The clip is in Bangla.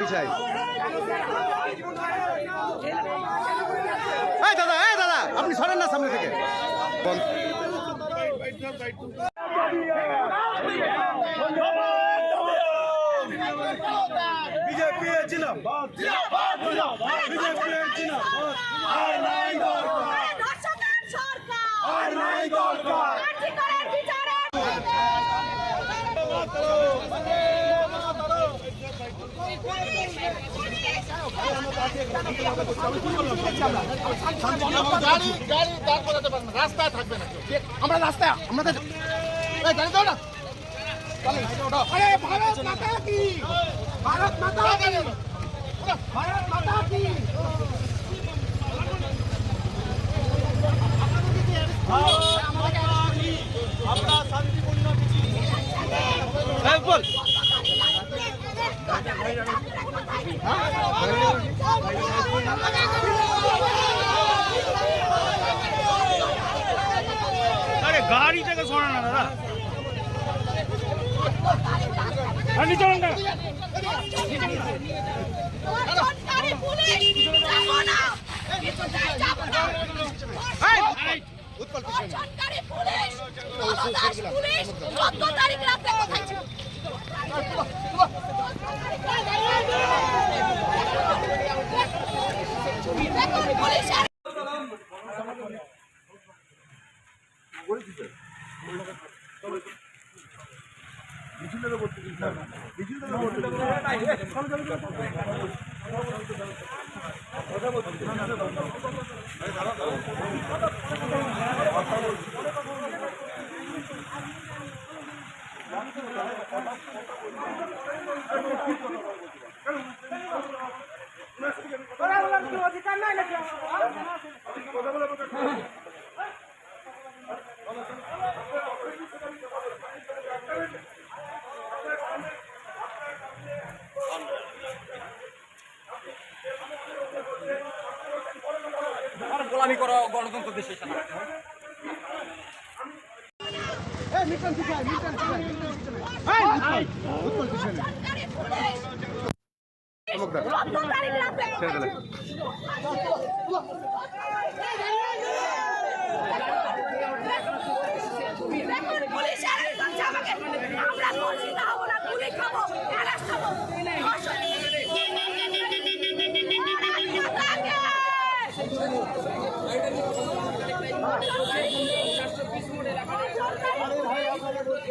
পিছাই দাদা এই দাদা আপনি সরেন না সামনে থেকে বন্ধ। বিজেপি জিন্দাবাদ বিজেপি জিন্দাবাদ দরকার ধর্ষকের সরকার আর নাই দরকার আমরা রাস্তায় আমাদের গাড়ি দাও আরে ভারত মাতা কি ভারত মাতা কি ভারত মাতা কি আরে গাড়ি থেকে সরা না দাদা। যাব পুলিশ চোদ্দ তারিখ রাতে কোথায় ছিল পুলিশ চোদ্দ তারিখ রাতে ছেড়ে দিলে। দেখুন পুলিশ অ্যারেস্ট করছে আমাকে আমরা বলছি